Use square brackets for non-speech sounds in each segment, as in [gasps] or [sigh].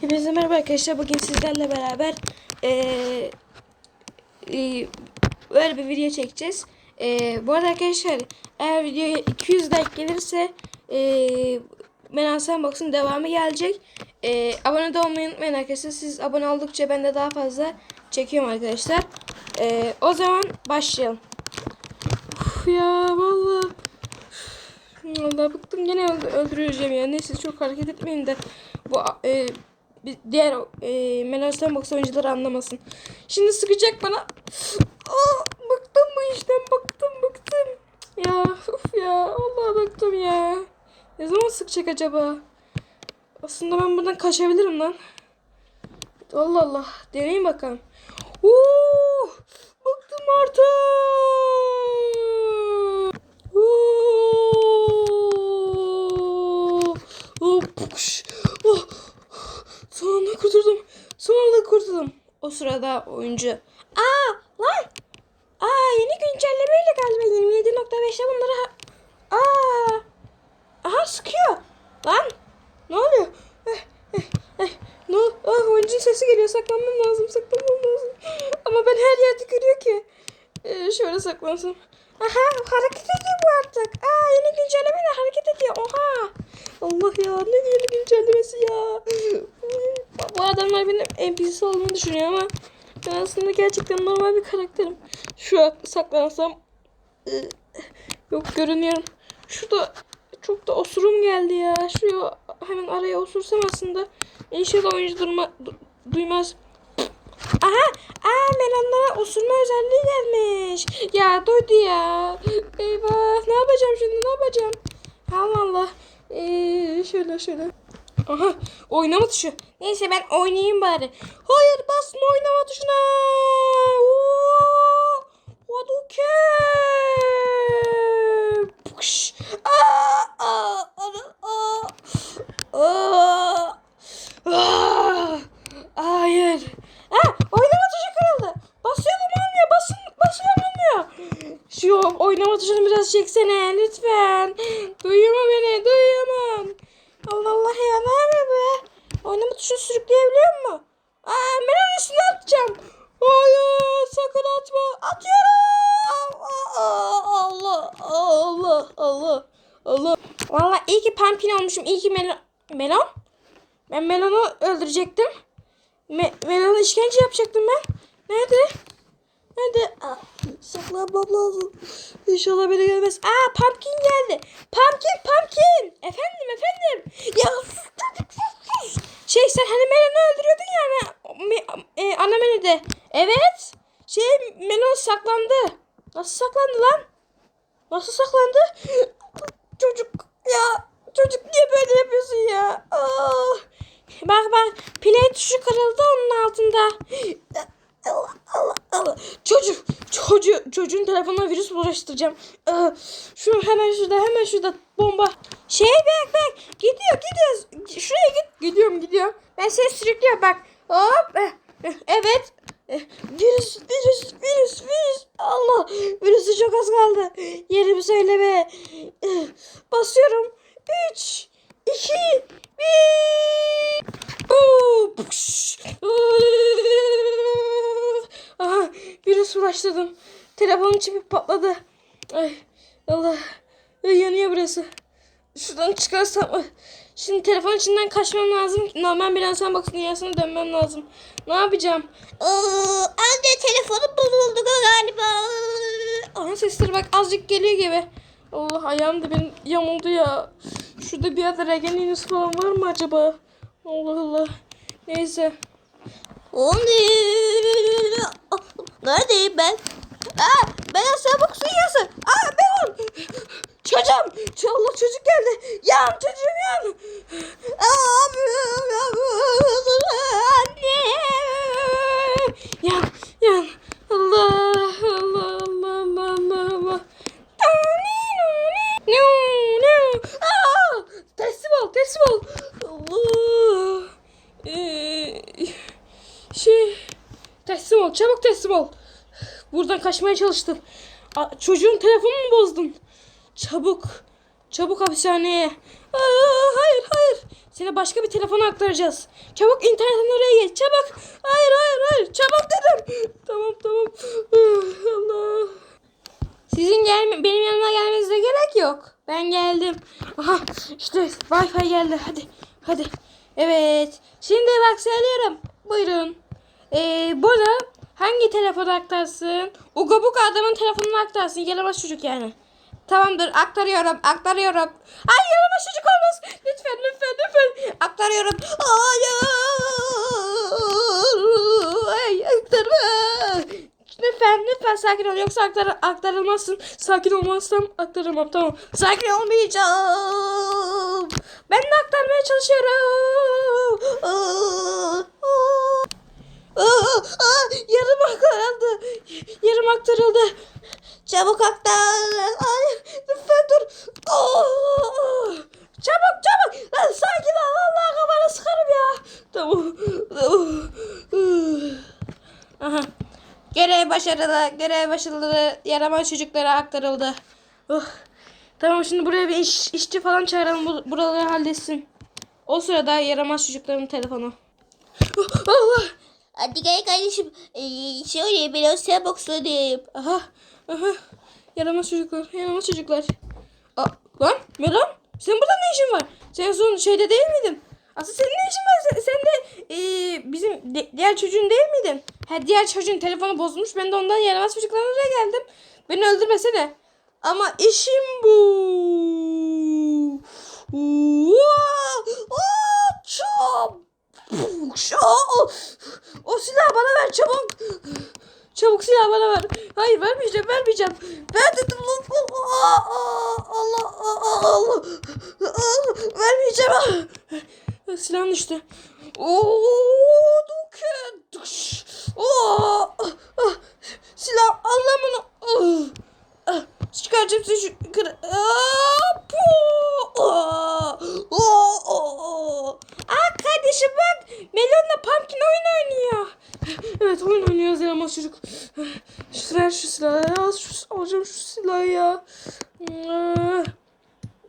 Hepinize merhaba arkadaşlar. Bugün sizlerle beraber eee eee, böyle bir video çekeceğiz. Eee, bu arada arkadaşlar eğer videoya 200 like gelirse eee Meral Sandbox'un devamı gelecek. Eee, abone de olmayı unutmayın arkadaşlar. Siz abone oldukça ben de daha fazla çekiyorum arkadaşlar. Eee, o zaman başlayalım. Uf ya vallahi Vallahi bıktım gene öldü- öldüreceğim ya. Neyse çok hareket etmeyin de bu e, diğer e, Meral Sandbox oyuncuları anlamasın. Şimdi sıkacak bana. Aa, bıktım bu işten bıktım bıktım. Ya uf ya Allah bıktım ya. Ne zaman sıkacak acaba? Aslında ben buradan kaçabilirim lan. Allah Allah. Deneyin bakalım. Oo, bıktım artık. Oo, oh, pukş. Oh, sonunda kurtuldum. Sonunda kurtuldum. O sırada oyuncu. Aa lan. Aa yeni güncellemeyle galiba 27.5'e bunları Aa. Aha sıkıyor. Lan. Ne oluyor? Eh, eh, eh. Ne ol- Ah, oyuncunun sesi geliyor. Saklanmam lazım. Saklanmam lazım. [gasps] Ama ben her yerde görüyor ki. Ee, şöyle saklansam. Aha hareket ediyor bu artık. Aa yeni güncellemeyle hareket ediyor. Oha. Allah ya ne yeni güncellemesi ya. bu adamlar benim NPC olduğunu düşünüyor ama ben aslında gerçekten normal bir karakterim. Şu an saklansam ıı, yok görünüyorum. Şurada çok da osurum geldi ya. Şuraya hemen araya osursam aslında inşallah oyuncu durma, du- duymaz. Aha! Aa melonlara osurma özelliği gelmiş. Ya duydu ya. Eyvah. Ne yapacağım şimdi? Ne yapacağım? Allah Allah. Ee, şöyle şöyle. Aha oynama tuşu. Neyse ben oynayayım bari. Hayır basma oynama tuşuna. Hadouken! Pukş! Aa! Aa! Aa! Aa! Aa! Hayır. Ha, oynama tuşu kırıldı. Basıyorum olmuyor. Basın, basıyorum olmuyor. Şu oynama tuşunu biraz çeksene lütfen. Duyuyor mu beni? Duyuyor mu? Allah Allah ya ne yapıyor be? Tuşunu sürükleyebiliyor mu? Aa, onun üstüne atacağım. Hayır sakın atma. Atıyorum. Allah Allah Allah Allah. Valla iyi ki pumpkin olmuşum. İyi ki melon. Melon? Ben melonu öldürecektim. Me melonu işkence yapacaktım ben. Nerede? Nerede? Aa, saklanmam lazım. İnşallah beni gelmez. Aa pumpkin geldi. Pumpkin pumpkin. Efendim efendim. Ya sus çocuk sus sus. Şey sen hani melonu öldürüyordun ya ana, me, e, ana menüde. Evet. Şey melon saklandı. Nasıl saklandı lan? Nasıl saklandı? [gasps] Çocuk ya. Çocuk niye böyle yapıyorsun ya? Aa. Bak bak play tuşu kırıldı onun altında. [gasps] Allah Allah Allah. Çocuk çocuğu çocuğun telefonuna virüs bulaştıracağım. Aa, Şu hemen şurada hemen şurada bomba. Şey bak bak gidiyor gidiyoruz. Şuraya git. Gidiyorum gidiyorum. Ben seni sürüklüyorum bak. Hop. eh, eh, Evet. Eh, Virüs, virüs, virüs, virüs. Allah. Virüsü çok az kaldı. Yerimi söyleme. Basıyorum. 3, 2, 1. Oo, pukş. Aha, virüs bulaştırdım. Telefonun çipi patladı. Ay, Allah. Ay, yanıyor burası. Şuradan çıkarsam. ay. Şimdi telefon içinden kaçmam lazım. Normal bir insan bakın dünyasına dönmem lazım. Ne yapacağım? anne telefonu bozuldu galiba. Aha sesleri bak azıcık geliyor gibi. Allah ayağım da benim yamuldu ya. Şurada bir yerde regen iğnesi falan var mı acaba? Allah Allah. Neyse. Neredeyim ben? Aa, ben aslında bok sunyası. Aa, ben on. Çocuğum. Allah çocuk geldi. Yan çocuğum yan. Aa, anne. Yan yan. Allah Allah Allah Allah Allah Allah. No no. Aa, teslim ol teslim ol. Allah. Ee, şey teslim ol çabuk teslim ol. Buradan kaçmaya çalıştın. A- çocuğun telefonunu mu bozdun? Çabuk Çabuk hapishaneye. Aa, hayır hayır. Seni başka bir telefona aktaracağız. Çabuk internetten oraya geç. Çabuk. Hayır hayır hayır. Çabuk dedim. Tamam tamam. Ah, Allah. Sizin gelme benim yanıma gelmenize gerek yok. Ben geldim. Aha işte Wi-Fi geldi. Hadi hadi. Evet. Şimdi bak söylüyorum. Buyurun. Ee, bunu hangi telefona aktarsın? Uga buga adamın telefonuna aktarsın. Yaramaz çocuk yani. Tamamdır aktarıyorum aktarıyorum. Ay yaramaz çocuk olmaz. Lütfen lütfen lütfen. Aktarıyorum. Hayır. Ay aktarma. Lütfen lütfen sakin ol yoksa aktar aktarılmazsın. Sakin olmazsam aktaramam tamam. Sakin olmayacağım. Ben de aktarmaya çalışıyorum. Aa. Aa, aa, yarım aktarıldı. Yarım aktarıldı. Çabuk aktar. Hayır lütfen dur. Aa, çabuk çabuk. Lan sakin ol. Allah kafanı sıkarım ya. Tamam. Aha. Görev başarılı. Görev başarılı. Yaramaz çocuklara aktarıldı. Oh. Tamam şimdi buraya bir iş, işçi falan çağıralım. Bu, buraları halletsin. O sırada yaramaz çocukların telefonu. Oh, Allah. Hadi gel kardeşim. Ee, şöyle biraz sen bokslanayım. Aha. Aha. Yaramaz çocuklar. Yaramaz çocuklar. Aa, lan Melon. Senin burada ne işin var? Sen son şeyde değil miydin? Asıl senin ne işin var? Sen, sen de eee, bizim di- diğer çocuğun değil miydin? Ha diğer çocuğun telefonu bozulmuş. Ben de ondan yaramaz çocuklarına geldim. Beni öldürmesene. Ama işim bu. Aa, aa, Aa, O silahı bana ver çabuk. Çabuk silahı bana ver. Hayır vermeyeceğim vermeyeceğim. Ver dedim lan. Allah Allah Allah. Vermeyeceğim. Ah. Silahım düştü. Oo, duken. Oo, ah, ah. Silah bunu. Ah. Çıkaracağım seni şu aa, aa. Aa kardeşim bak. Melon'la Pumpkin oyun oynuyor. Evet oyun oynuyoruz yaramaz çocuk. Şu ver şu silahı. Al şu, alacağım şu silahı ya.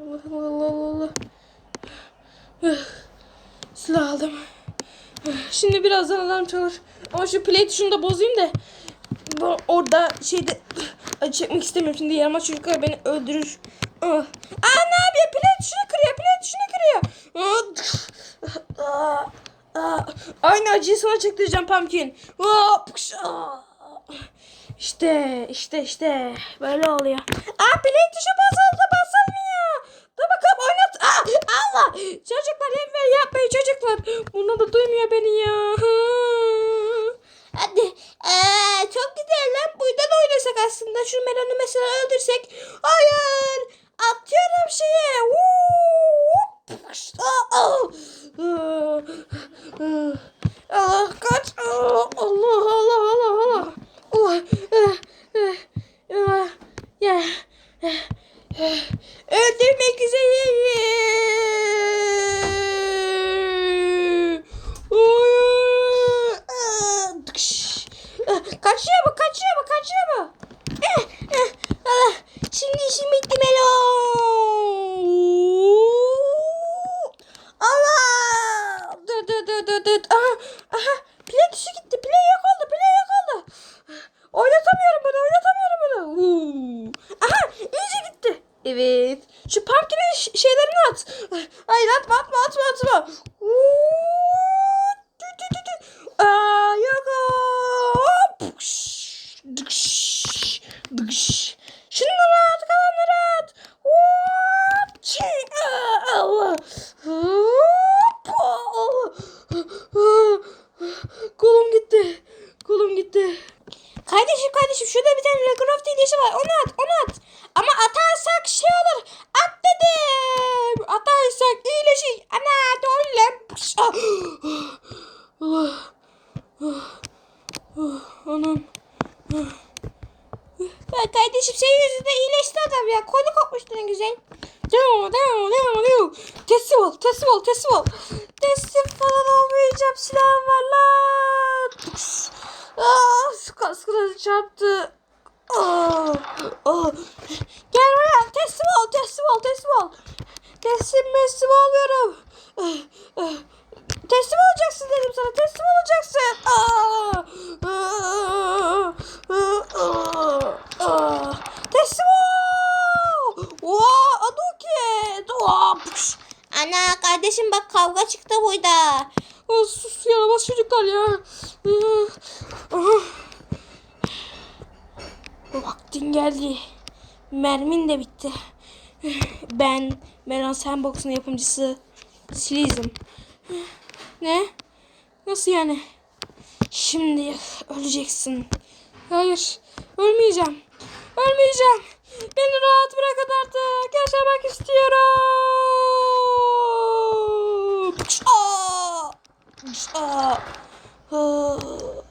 Allah Allah Allah Allah. Silah aldım. Şimdi birazdan alarm çalır. Ama şu play tuşunu da bozayım da. Bu orada şeyde acı çekmek istemiyorum. Şimdi yaramaz çocuklar beni öldürür. Aa ne yapıyor? Play tuşunu kırıyor. Play tuşunu kırıyor. Aynı acıyı sana çektireceğim Pumpkin. Aa. İşte işte işte böyle oluyor. Aa play tuşu bozuldu basılmıyor. Dur bakalım oynat. Aa, Allah. Çocuklar evvel yapmayın çocuklar. Bunlar da duymuyor beni ya. Hadi. Ee, çok güzel lan. Buradan oynasak aslında. Şu Melon'u mesela öldürsek. Hayır. Atıyorum şeye. Aa, aa. Allah kaç. Aa, Allah Allah Allah Allah. Oh, eh, eh, eh. Öldürmek üzereyim. Ah, Kaçıyor bu kaçıyor bu kaçıyor ah, Şimdi işim bitti Melon. Allah! Dur dur dur dur dur. Aha, aha. Play tuşu gitti. Play yok oldu. Play yok oldu. Oynatamıyorum bunu. Oynatamıyorum bunu. Uuu. Aha iyice gitti. Evet. Şu pumpkin'in ş- şeylerini at. Hayır atma atma atma atma. Aa yok. Hop. Kış, dıkş, dıkş. Şunları at kalanları at. Hop. Çi. Aa, Allah. Hop. Allah. Kolum gitti. Kolum gitti. Kardeşim kardeşim şurada bir tane Minecraft hilesi var. Onu at onu at. Ama atarsak şey olur. At dedim. Atarsak iyileşir. Ana dollem. Ah. Allah. Ah. Ah. Anam. Ya kardeşim senin yüzünden iyileşti adam ya. Kolu kopmuştu ne güzel. Devam devam devam devam. Teslim ol teslim ol teslim ol. Teslim falan olmayacağım. Silahım var lan. Aa, kaskına çarptı. Aa, aa. Gel buraya. Teslim ol, teslim ol, teslim ol. Teslim teslim olmuyorum. Ah, ah. Teslim olacaksın dedim sana. Teslim olacaksın. Aa, aa, aa, aa. Teslim ol. Oha, Aduket. Oha, püş. Ana kardeşim bak kavga çıktı burada. Aa, sus yaramaz çocuklar ya. Vaktin geldi. Mermin de bitti. Ben Meron Sandbox'un yapımcısı Slizm. Ne? Nasıl yani? Şimdi öleceksin. Hayır, ölmeyeceğim. Ölmeyeceğim. Beni rahat bırakın artık. Yaşamak istiyorum. Aa! Aa! Aa!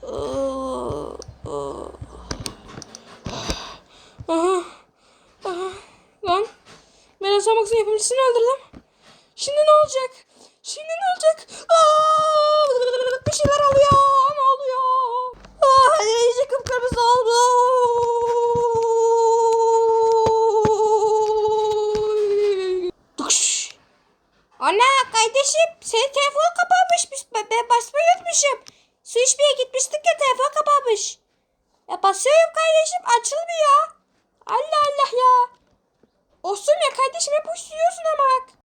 Aa! Aha. Aha. Lan. Ben Sandbox'un yapımcısını öldürdüm. Şimdi ne olacak? Şimdi ne olacak? Aa! Bir şeyler oluyor. Ne oluyor? Aa, iyice kıpkırmızı oldu. Ana kardeşim senin telefon kapanmış. Biz- Ben, ben basmayı unutmuşum. Su içmeye gitmiştik ya telefon kapanmış. Ya basıyorum kardeşim açılmıyor. Allah Allah ya. Olsun ya kardeşim hep uyuyorsun ama bak.